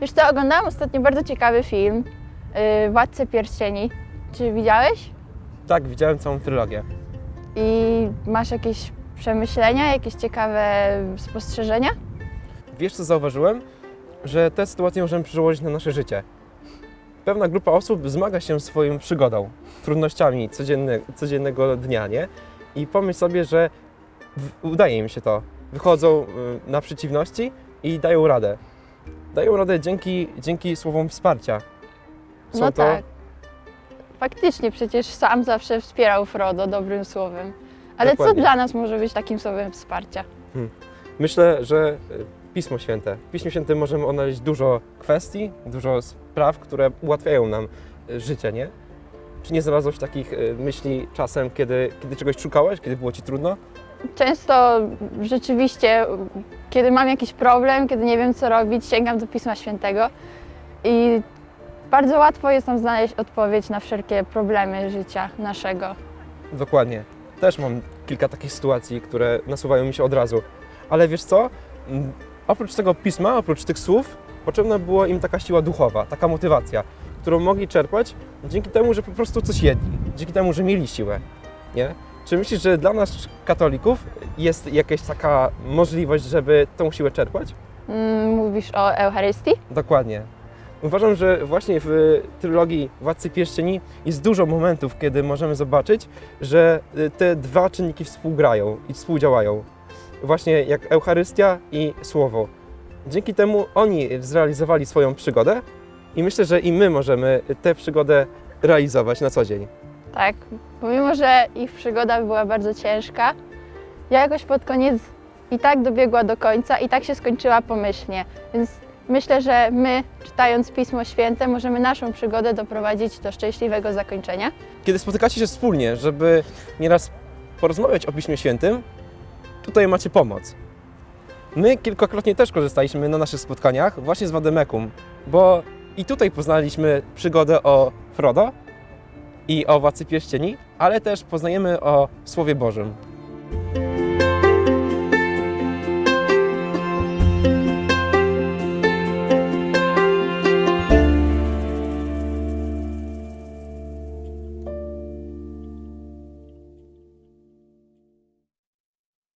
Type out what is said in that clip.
Wiesz co, oglądałam ostatnio bardzo ciekawy film yy, Władcę Pierścieni. Czy widziałeś? Tak, widziałem całą trylogię. I masz jakieś przemyślenia, jakieś ciekawe spostrzeżenia? Wiesz co zauważyłem? Że tę sytuację możemy przełożyć na nasze życie. Pewna grupa osób zmaga się swoją przygodą, trudnościami codzienne, codziennego dnia, nie? I pomyśl sobie, że udaje im się to. Wychodzą y, na przeciwności i dają radę. Dają radę dzięki, dzięki słowom wsparcia. Są no to, tak. Faktycznie, przecież sam zawsze wspierał Frodo dobrym słowem. Ale co Dokładnie. dla nas może być takim słowem wsparcia? Myślę, że y, Pismo Święte. W Piśmie Świętym możemy odnaleźć dużo kwestii, dużo spraw, które ułatwiają nam y, życie, nie? Czy nie znalazłeś takich y, myśli czasem, kiedy, kiedy czegoś szukałeś, kiedy było ci trudno? Często rzeczywiście, kiedy mam jakiś problem, kiedy nie wiem co robić, sięgam do Pisma Świętego i bardzo łatwo jest tam znaleźć odpowiedź na wszelkie problemy życia naszego. Dokładnie. Też mam kilka takich sytuacji, które nasuwają mi się od razu. Ale wiesz co? Oprócz tego pisma, oprócz tych słów, potrzebna była im taka siła duchowa, taka motywacja, którą mogli czerpać dzięki temu, że po prostu coś jedli, dzięki temu, że mieli siłę. Nie? Czy myślisz, że dla nas, katolików, jest jakaś taka możliwość, żeby tą siłę czerpać? Mm, Mówisz o Eucharystii? Dokładnie. Uważam, że właśnie w trylogii Władcy Pierścieni jest dużo momentów, kiedy możemy zobaczyć, że y, te dwa czynniki współgrają i współdziałają. Właśnie jak Eucharystia i Słowo. Dzięki temu oni zrealizowali swoją przygodę i myślę, że i my możemy tę przygodę realizować na co dzień. Tak, pomimo, że ich przygoda była bardzo ciężka, ja jakoś pod koniec i tak dobiegła do końca i tak się skończyła pomyślnie. Więc myślę, że my, czytając Pismo Święte, możemy naszą przygodę doprowadzić do szczęśliwego zakończenia. Kiedy spotykacie się wspólnie, żeby nieraz porozmawiać o Piśmie Świętym, tutaj macie pomoc. My kilkakrotnie też korzystaliśmy na naszych spotkaniach właśnie z Wademekum, bo i tutaj poznaliśmy przygodę o Frodo i o Władcy Pierścieni, ale też poznajemy o Słowie Bożym.